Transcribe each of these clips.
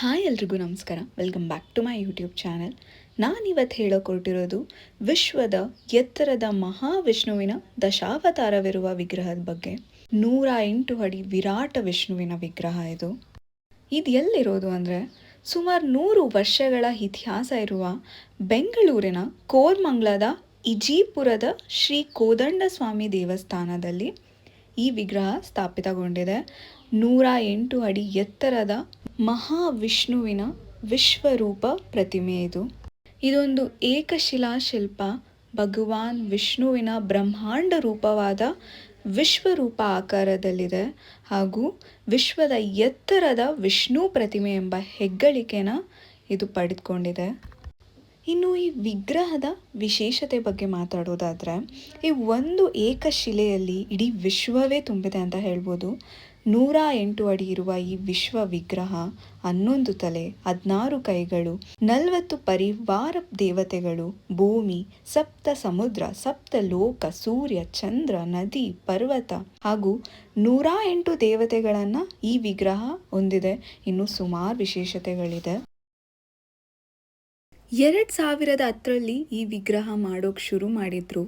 Hi ಎಲ್ರಿಗೂ ನಮಸ್ಕಾರ. Welcome back to my YouTube channel ನಾನಿವತ್ತು ಹೇಳೋಕೊಟ್ಟಿರೋದು ವಿಶ್ವದ ಎತ್ತರದ ಮಹಾವಿಷ್ಣುವಿನ ದಶಾವತಾರವಿರುವ ವಿಗ್ರಹದ ಬಗ್ಗೆ. ನೂರ ಎಂಟು ಅಡಿ ವಿರಾಟ ವಿಷ್ಣುವಿನ ವಿಗ್ರಹ ಇದು. ಇದು ಎಲ್ಲಿರೋದು ಅಂದರೆ ಸುಮಾರು ನೂರು ವರ್ಷಗಳ ಇತಿಹಾಸ ಇರುವ ಬೆಂಗಳೂರಿನ ಕೋರ್ಮಂಗ್ಲದ ಇಜೀಪುರದ ಶ್ರೀ ಕೋದಂಡ ಸ್ವಾಮಿ ದೇವಸ್ಥಾನದಲ್ಲಿ ಈ ವಿಗ್ರಹ ಸ್ಥಾಪಿತಗೊಂಡಿದೆ. ನೂರ ಎಂಟು ಅಡಿ ಎತ್ತರದ ಮಹಾವಿಷ್ಣುವಿನ ವಿಶ್ವರೂಪ ಪ್ರತಿಮೆ ಇದು. ಇದೊಂದು ಏಕಶಿಲಾ ಶಿಲ್ಪ ಭಗವಾನ್ ವಿಷ್ಣುವಿನ ಬ್ರಹ್ಮಾಂಡ ರೂಪವಾದ ವಿಶ್ವರೂಪ ಆಕಾರದಲ್ಲಿದೆ ಹಾಗೂ ವಿಶ್ವದ ಎತ್ತರದ ವಿಷ್ಣು ಪ್ರತಿಮೆ ಎಂಬ ಹೆಗ್ಗಳಿಕೆನ ಇದು ಪಡೆದುಕೊಂಡಿದೆ. ಇನ್ನು ಈ ವಿಗ್ರಹದ ವಿಶೇಷತೆ ಬಗ್ಗೆ ಮಾತಾಡೋದಾದರೆ, ಈ ಒಂದು ಏಕಶಿಲೆಯಲ್ಲಿ ಇಡೀ ವಿಶ್ವವೇ ತುಂಬಿದೆ ಅಂತ ಹೇಳ್ಬೋದು. ನೂರ ಎಂಟು ಅಡಿ ಇರುವ ಈ ವಿಶ್ವ ವಿಗ್ರಹ ಹನ್ನೊಂದು ತಲೆ, ಹದಿನಾರು ಕೈಗಳು, ನಲವತ್ತು ಪರಿವಾರ ದೇವತೆಗಳು, ಭೂಮಿ, ಸಪ್ತ ಸಮುದ್ರ, ಸಪ್ತ ಲೋಕ, ಸೂರ್ಯ, ಚಂದ್ರ, ನದಿ, ಪರ್ವತ ಹಾಗೂ ನೂರ ಎಂಟು ದೇವತೆಗಳನ್ನು ಈ ವಿಗ್ರಹ ಹೊಂದಿದೆ. ಇನ್ನು ಸುಮಾರು ವಿಶೇಷತೆಗಳಿದೆ. ಎರಡು ಸಾವಿರದ ಹತ್ತರಲ್ಲಿ ಈ ವಿಗ್ರಹ ಮಾಡೋಕ್ಕೆ ಶುರು ಮಾಡಿದ್ರು.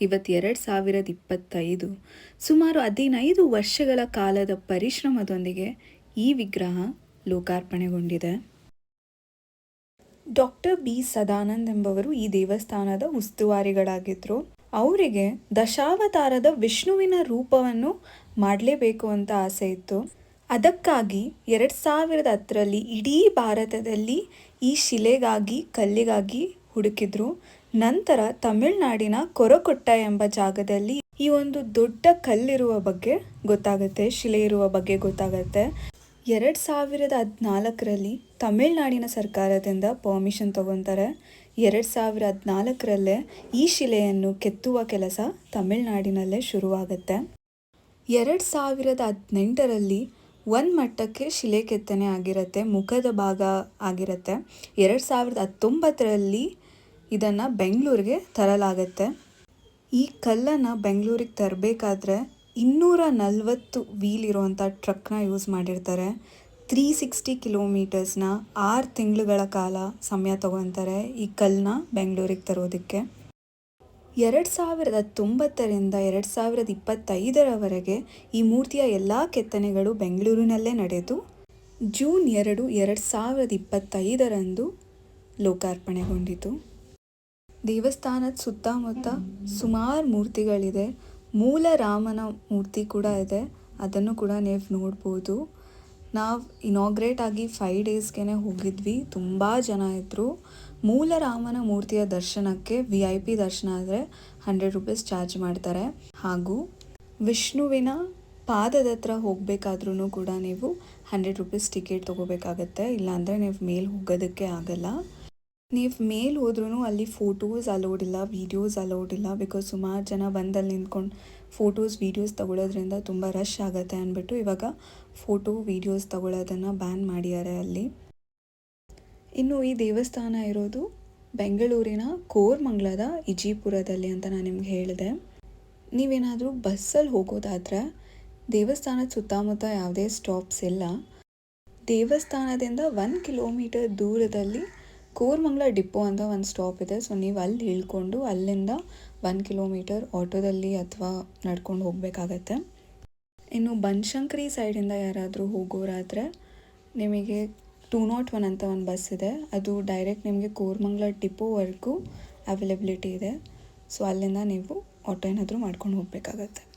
ಇವತ್ತು ಎರಡು ಸಾವಿರದ ಇಪ್ಪತ್ತೈದು, ಸುಮಾರು ಹದಿನೈದು ವರ್ಷಗಳ ಕಾಲದ ಪರಿಶ್ರಮದೊಂದಿಗೆ ಈ ವಿಗ್ರಹ ಲೋಕಾರ್ಪಣೆಗೊಂಡಿದೆ. Doctor B. ಸದಾನಂದ್ ಎಂಬವರು ಈ ದೇವಸ್ಥಾನದ ಉಸ್ತುವಾರಿಗಳಾಗಿದ್ದರು ಅವರಿಗೆ ದಶಾವತಾರದ ವಿಷ್ಣುವಿನ ರೂಪವನ್ನು ಮಾಡಲೇಬೇಕು ಅಂತ ಆಸೆ ಇತ್ತು. ಅದಕ್ಕಾಗಿ ಎರಡು ಸಾವಿರದ ಹತ್ತರಲ್ಲಿ ಇಡೀ ಭಾರತದಲ್ಲಿ ಈ ಶಿಲೆಗಾಗಿ, ಕಲ್ಲಿಗಾಗಿ ಹುಡುಕಿದ್ರು. ನಂತರ ತಮಿಳುನಾಡಿನ ಕೊರಕೊಟ್ಟ ಎಂಬ ಜಾಗದಲ್ಲಿ ಈ ಒಂದು ದೊಡ್ಡ ಕಲ್ಲಿರುವ ಬಗ್ಗೆ ಗೊತ್ತಾಗುತ್ತೆ, ಶಿಲೆ ಇರುವ ಬಗ್ಗೆ ಗೊತ್ತಾಗುತ್ತೆ. ಎರಡು ಸಾವಿರದ ಹದಿನಾಲ್ಕರಲ್ಲಿ ತಮಿಳುನಾಡಿನ ಸರ್ಕಾರದಿಂದ ಪರ್ಮಿಷನ್ ತಗೊತಾರೆ. ಎರಡು ಸಾವಿರ ಹದಿನಾಲ್ಕರಲ್ಲೇ ಈ ಶಿಲೆಯನ್ನು ಕೆತ್ತುವ ಕೆಲಸ ತಮಿಳುನಾಡಿನಲ್ಲೇ ಶುರುವಾಗುತ್ತೆ. ಎರಡು ಸಾವಿರದ ಹದಿನೆಂಟರಲ್ಲಿ ಒಂದು ಮಟ್ಟಕ್ಕೆ ಶಿಲೆ ಕೆತ್ತನೆ ಆಗಿರುತ್ತೆ, ಮುಖದ ಭಾಗ ಆಗಿರುತ್ತೆ. ಎರಡು ಸಾವಿರದ ಹತ್ತೊಂಬತ್ತರಲ್ಲಿ ಇದನ್ನು ಬೆಂಗಳೂರಿಗೆ ತರಲಾಗತ್ತೆ. ಈ ಕಲ್ಲನ್ನು ಬೆಂಗಳೂರಿಗೆ ತರಬೇಕಾದ್ರೆ ಇನ್ನೂರ ನಲವತ್ತು ವೀಲ್ ಇರುವಂಥ ಟ್ರಕ್ನ ಯೂಸ್ ಮಾಡಿರ್ತಾರೆ. ತ್ರೀ ಸಿಕ್ಸ್ಟಿ ಕಿಲೋಮೀಟರ್ಸ್ನ ಆರು ತಿಂಗಳುಗಳ ಕಾಲ ಸಮಯ ತಗೊತಾರೆ ಈ ಕಲ್ಲನ್ನ ಬೆಂಗಳೂರಿಗೆ ತರೋದಕ್ಕೆ. ಎರಡು ಸಾವಿರದ ತೊಂಬತ್ತರಿಂದ ಎರಡು ಸಾವಿರದ ಇಪ್ಪತ್ತೈದರವರೆಗೆ ಈ ಮೂರ್ತಿಯ ಎಲ್ಲ ಕೆತ್ತನೆಗಳು ಬೆಂಗಳೂರಿನಲ್ಲೇ ನಡೆದು, ಜೂನ್ ಎರಡು ಎರಡು ಸಾವಿರದ ಇಪ್ಪತ್ತೈದರಂದು ಲೋಕಾರ್ಪಣೆಗೊಂಡಿತು. ದೇವಸ್ಥಾನದ ಸುತ್ತಮುತ್ತ ಸುಮಾರು ಮೂರ್ತಿಗಳಿದೆ. ಮೂಲ ರಾಮನ ಮೂರ್ತಿ ಕೂಡ ಇದೆ. ಅದನ್ನು ಕೂಡ ನೀವು ನೋಡ್ಬೋದು. ನಾವು ಇನಾಗ್ರೇಟ್ ಆಗಿ ಫೈವ್ ಡೇಸ್ಗೆ ಹೋಗಿದ್ವಿ. ತುಂಬ ಜನ ಇದ್ದರು ಮೂಲ ರಾಮನ ಮೂರ್ತಿಯ ದರ್ಶನಕ್ಕೆ ವಿ ಐ ಪಿ ದರ್ಶನ ಆದರೆ ಹಂಡ್ರೆಡ್ ರುಪೀಸ್ ಚಾರ್ಜ್ ಮಾಡ್ತಾರೆ. ಹಾಗೂ ವಿಷ್ಣುವಿನ ಪಾದದ ಹತ್ರ ಹೋಗಬೇಕಾದ್ರೂ ಕೂಡ ನೀವು ಹಂಡ್ರೆಡ್ ರುಪೀಸ್ ಟಿಕೆಟ್ ತೊಗೋಬೇಕಾಗತ್ತೆ. ಇಲ್ಲಾಂದರೆ ನೀವು ಮೇಲೆ ಹೋಗೋದಕ್ಕೆ ಆಗಲ್ಲ. ನೀವು ಮೇಲೆ ಹೋದ್ರೂ ಅಲ್ಲಿ ಫೋಟೋಸ್ ಅಲೋಡ್ ಇಲ್ಲ ವೀಡಿಯೋಸ್ ಅಲೋಡ್ ಇಲ್ಲ ಬಿಕಾಸ್ ಸುಮಾರು ಜನ ಬಂದಲ್ಲಿ ನಿಂತ್ಕೊಂಡು ಫೋಟೋಸ್ ವೀಡಿಯೋಸ್ ತಗೊಳ್ಳೋದ್ರಿಂದ ತುಂಬ ರಶ್ ಆಗುತ್ತೆ ಅಂದ್ಬಿಟ್ಟು ಇವಾಗ ಫೋಟೋ ವೀಡಿಯೋಸ್ ತಗೊಳ್ಳೋದನ್ನು ಬ್ಯಾನ್ ಮಾಡಿದ್ದಾರೆ ಅಲ್ಲಿ. ಇನ್ನು ಈ ದೇವಸ್ಥಾನ ಇರೋದು ಬೆಂಗಳೂರಿನ ಕೋರ್ಮಂಗ್ಲದ ಇಜಿಪುರದಲ್ಲಿ ಅಂತ ನಾನು ನಿಮ್ಗೆ ಹೇಳಿದೆ. ನೀವೇನಾದರೂ ಬಸ್ಸಲ್ಲಿ ಹೋಗೋದಾದರೆ ದೇವಸ್ಥಾನದ ಸುತ್ತಮುತ್ತ ಯಾವುದೇ ಸ್ಟಾಪ್ಸ್ ಇಲ್ಲ. ದೇವಸ್ಥಾನದಿಂದ ಒನ್ ಕಿಲೋಮೀಟರ್ ದೂರದಲ್ಲಿ ಕೋರ್ಮಂಗ್ಲ ಡಿಪೋ ಅಂತ ಒಂದು ಸ್ಟಾಪ್ ಇದೆ. ಸೊ ನೀವು ಅಲ್ಲಿ ಇಳ್ಕೊಂಡು ಅಲ್ಲಿಂದ ಒನ್ ಕಿಲೋಮೀಟರ್ ಆಟೋದಲ್ಲಿ ಅಥವಾ ನಡ್ಕೊಂಡು ಹೋಗಬೇಕಾಗತ್ತೆ. ಇನ್ನು ಬನಶಂಕರಿ ಸೈಡಿಂದ ಯಾರಾದರೂ ಹೋಗೋರಾದರೆ ನಿಮಗೆ ಟೂ ನಾಟ್ ಒನ್ ಅಂತ ಒಂದು ಬಸ್ ಇದೆ. ಅದು ಡೈರೆಕ್ಟ್ ನಿಮಗೆ ಕೋರ್ಮಂಗ್ಲ ಡಿಪೋವರೆಗೂ ಅವೈಲಬಿಲಿಟಿ ಇದೆ. ಸೊ ಅಲ್ಲಿಂದ ನೀವು ಆಟೋ ಏನಾದರೂ ಮಾಡ್ಕೊಂಡು ಹೋಗಬೇಕಾಗತ್ತೆ.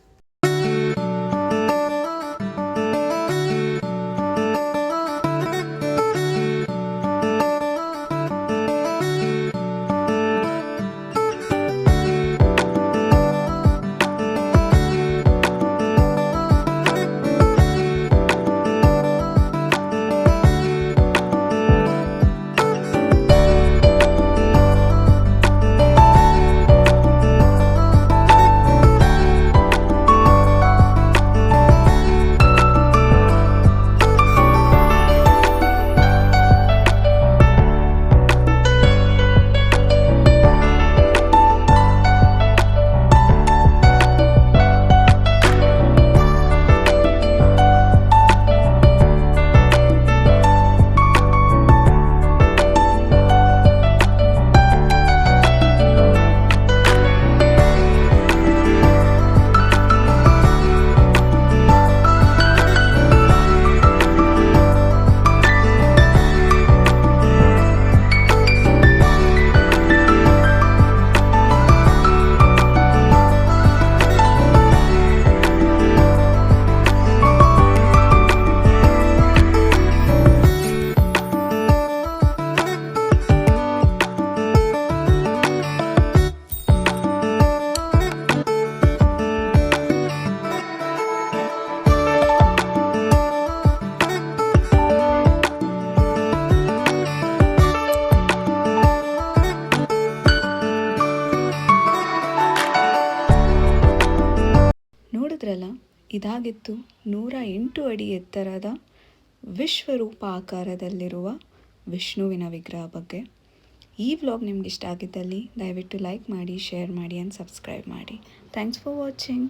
ಇದಾಗಿತ್ತು. ನೂರ ಎಂಟು ಅಡಿ ಎತ್ತರದ ವಿಶ್ವರೂಪ ಆಕಾರದಲ್ಲಿರುವ ವಿಷ್ಣುವಿನ ವಿಗ್ರಹ ಬಗ್ಗೆ. ಈ ವ್ಲಾಗ್ ನಿಮ್ಗೆ ಇಷ್ಟ ಆಗಿದ್ದಲ್ಲಿ ದಯವಿಟ್ಟು ಲೈಕ್ ಮಾಡಿ, ಶೇರ್ ಮಾಡಿ ಆ್ಯಂಡ್ ಸಬ್ಸ್ಕ್ರೈಬ್ ಮಾಡಿ. Thanks for watching